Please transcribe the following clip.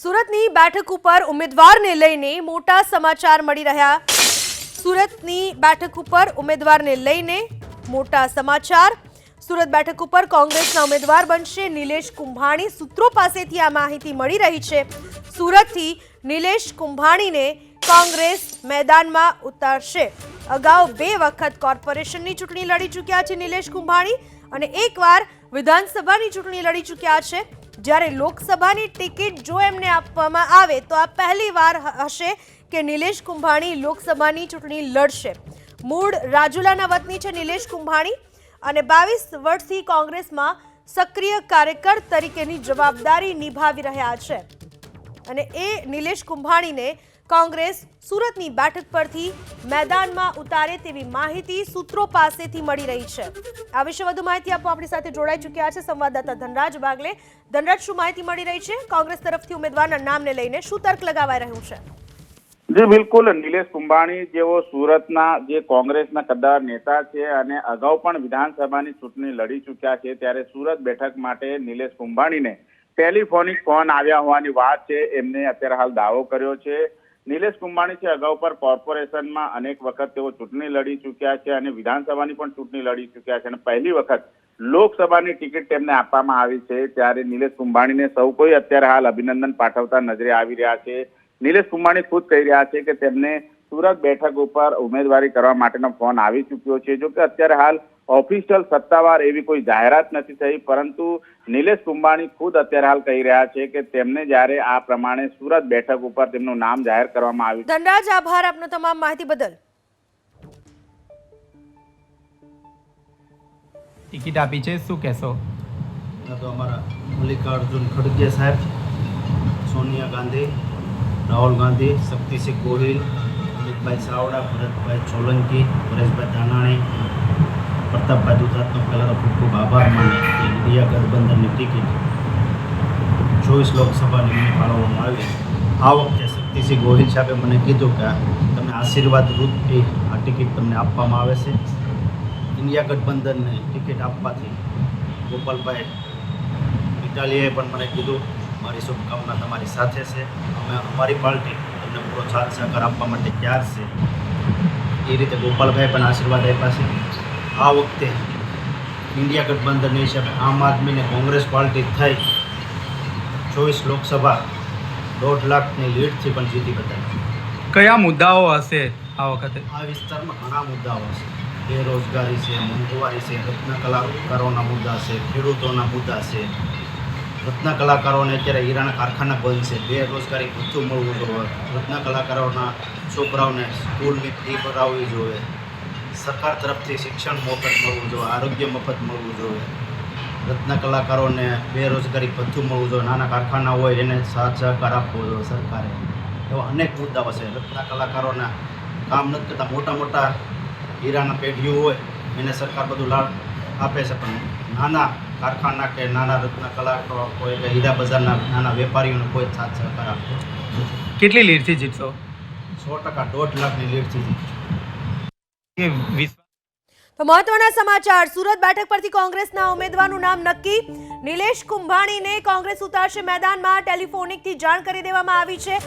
સુરતની બેઠક ઉપર ઉમેદવારને લઈને મોટા સમાચાર મળી રહ્યા. સુરતની બેઠક ઉપર ઉમેદવારને લઈને મોટા સમાચાર. સુરત બેઠક ઉપર કોંગ્રેસના ઉમેદવાર બનશે નિલેશ કુંભાણી. સૂત્રો પાસેથી આ માહિતી મળી રહી છે. સુરતથી નિલેશ કુંભાણીને કોંગ્રેસ મેદાનમાં ઉતારશે. અગાઉ બે વખત કોર્પોરેશનની ચૂંટણી લડી ચૂક્યા છે નિલેશ કુંભાણી અને એકવાર વિધાનસભાની ચૂંટણી લડી ચૂક્યા છે. જ્યારે લોકસભાની ટિકિટ જો એમને આપવામાં આવે તો આ પહેલી વાર હશે કે નિલેશ કુંભાણી લોકસભાની ચૂંટણી લડશે. મૂળ રાજુલાના વતની છે નિલેશ કુંભાણી અને બાવીસ વર્ષથી કોંગ્રેસમાં સક્રિય કાર્યકર તરીકેની જવાબદારી નિભાવી રહ્યા છે. અને એ નિલેશ કુંભાણીને કોંગ્રેસ સુરતની બેઠક પરથી મેદાનમાં ઉતારે તેવી માહિતી સૂત્રો પાસેથી મળી રહી છે. આ વિશે વધુ માહિતી આપવા આપણી સાથે જોડાઈ ચૂક્યા છે સંવાદદાતા ધનરાજ બાગલે ધનરાજ, શું માહિતી મળી રહી છે? કોંગ્રેસ તરફથી ઉમેદવારના નામને લઈને શું તર્ક લગાવાઈ રહ્યું છે? જી, બિલકુલ. નિલેશ કુંભાણી જેઓ સુરતના જે કોંગ્રેસના કદ્દાર નેતા છે અને અગાઉ પણ વિધાનસભાની ચૂંટણી લડી ચૂક્યા છે, ત્યારે સુરત બેઠક માટે નિલેશ કુંભાણીને ટેલિફોનિક ફોન આવ્યા હોવાની વાત છે. એમને અત્યારે હાલ દાવો કર્યો છે. નિલેશ કુંભાણી છે અગાઉ પર કોર્પોરેશનમાં અનેક વખત તેઓ ચૂંટણી લડી ચૂક્યા છે અને વિધાનસભાની પણ ચૂંટણી લડી ચૂક્યા છે અને પહેલી વખત લોકસભાની ટિકિટ તેમને આપવામાં આવી છે. ત્યારે નિલેશ કુંભાણીને સૌ કોઈ અત્યારે હાલ અભિનંદન પાઠવતા નજરે આવી રહ્યા છે. નિલેશ કુંભાણી ખુદ કહી રહ્યા છે કે તેમને સુરત બેઠક ઉપર ઉમેદવારી કરવા માટેનો ફોન આવી ચૂક્યો છે. જો કે અત્યારે હાલ ઓફિશિયલ સત્તાવાર એવી કોઈ જાહેરાત નથી થઈ પરંતુ નિલેશ કુંભાણી ખુદ અત્યારે હાલ કહી રહ્યા છે કે તેમને જ્યારે આ પ્રમાણે સુરત બેઠક ઉપર તેમનું નામ જાહેર કરવામાં આવ્યું ધનરાજ આભાર આપનો તમામ માહિતી બદલ. ટિકિટ આપી છે શું કહેશો? તો અમારા મલ્લિકાર્જુન ખડગે સાહેબ સોનિયા ગાંધી રાહુલ ગાંધી શક્તિસિંહ ગોહિલ અમિતભાઈ ચાવડા ભરતભાઈ સોલંકી પરેશભાઈ ધાનાણી પ્રતાપભાઈ ગુજરાતનો પહેલાં ખૂબ ખૂબ આભાર માને કે ઇન્ડિયા ગઠબંધનની ટિકિટ ચોવીસ લોકસભાની મને ફાળવવામાં આવી. આ વખતે શક્તિસિંહ ગોહિલ સાહેબે મને કીધું કે તમને આશીર્વાદ રૂપથી આ ટિકિટ તમને આપવામાં આવે છે. ઇન્ડિયા ગઠબંધનને ટિકિટ આપવાથી ગોપાલભાઈ ઇટાલીએ પણ મને કીધું, મારી શુભકામના તમારી સાથે છે. અમે અમારી પાર્ટી તમને પૂરો સાથ સહકાર આપવા માટે તૈયાર છે. એ રીતે ગોપાલભાઈ પણ આશીર્વાદ આપ્યા છે. આ વખતે ઇન્ડિયા ગઠબંધનની હિસાબે આમ આદમીને કોંગ્રેસ પાર્ટી થઈ. ચોવીસ લોકસભા દોઢ લાખની લીડથી પણ જીતી બતાવી. કયા મુદ્દાઓ હશે આ વખતે? આ વિસ્તારમાં ઘણા મુદ્દાઓ છે બેરોજગારી છે મોંઘવારી છે રત્ન કલાકારોના મુદ્દા છે ખેડૂતોના મુદ્દા છે. રત્ન કલાકારોને અત્યારે હીરાના કારખાના બંધ છે. બેરોજગારી ઓછું મળવું જોઈએ. રત્ન કલાકારોના છોકરાઓને સ્કૂલની ફી ભરાવવી જોઈએ. સરકાર તરફથી શિક્ષણ મફત મળવું જોઈએ આરોગ્ય મફત મળવું જોઈએ. રત્ન કલાકારોને બેરોજગારી ભથ્થું મળવું જોઈએ નાના કારખાના હોય એને સાથ સહકાર આપવો જોઈએ સરકારે. એવા અનેક મુદ્દાઓ છે. રત્ન કલાકારોના કામ નથી કરતા મોટા મોટા હીરાના પેઢીઓ હોય એને સરકાર બધું લાભ આપે છે પણ નાના કારખાના કે નાના રત્ન કલાકારો કોઈ કે હીરા બજારના નાના વેપારીઓને કોઈ સાથ સહકાર આપતો કેટલી લીડથી જીતશો? સો ટકા દોઢ લાખની લીડથી જીતશું. કે તો મહત્વના સમાચાર. સુરત બેઠક પરથી કોંગ્રેસના ઉમેદવારનું નામ નક્કી. નિલેશ કુંભાણીને કોંગ્રેસ ઉતારશે મેદાનમાં. ટેલિફોનિકથી જાણ કરી દેવામાં આવી છે.